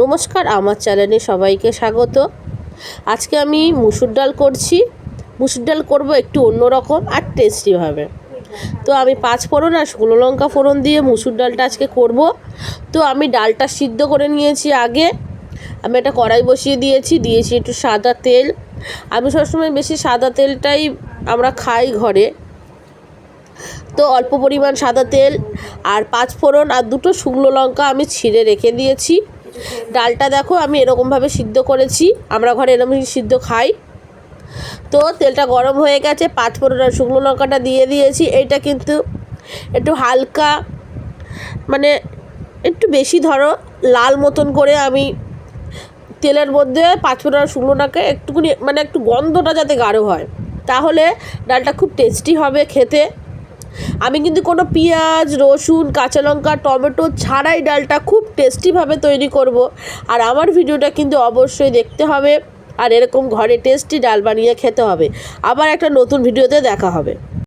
নমস্কার, আমার চ্যানেলে সবাইকে স্বাগত। আজকে আমি মুসুর ডাল করছি। মুসুর ডাল করব একটু অন্যরকম আর টেস্টিভাবে তো আমি পাঁচ ফোড়ন আর শুকনো লঙ্কা ফোড়ন দিয়ে মুসুর ডালটা আজকে করব। তো আমি ডালটা সিদ্ধ করে নিয়েছি আগে। আমি একটা কড়াই বসিয়ে দিয়েছি দিয়েছি একটু সাদা তেল। আমি সবসময় বেশি সাদা তেলটাই আমরা খাই ঘরে। তো অল্প পরিমাণ সাদা তেল আর পাঁচ ফোড়ন আর দুটো শুকনো লঙ্কা আমি ছিঁড়ে রেখে দিয়েছি। ডালটা দেখো, আমি এরকমভাবে সিদ্ধ করেছি। আমরা ঘরে এরকম সিদ্ধ খাই। তো তেলটা গরম হয়ে গেছে পাঁচ ফোড়ন শুকনো লঙ্কাটা দিয়ে দিয়েছি। এইটা কিন্তু একটু হালকা মানে একটু বেশি ধরো, লাল মতন করে আমি তেলের মধ্যে পাঁচ ফোড়ন আর শুকনো লঙ্কা একটুখানি মানে একটু গন্ধটা যাতে গাঢ় হয়। তাহলে ডালটা খুব টেস্টি হবে খেতে। আমি কিন্তু কোনো পেঁয়াজ, রসুন, কাঁচা লঙ্কা, টমেটো ছাড়াই ডালটা খুব টেস্টিভাবে তৈরি করব। আর আমার ভিডিওটা কিন্তু অবশ্যই দেখতে হবে। আর এরকম ঘরে টেস্টি ডাল বানিয়ে খেতে হবে। আবার একটা নতুন ভিডিওতে দেখা হবে।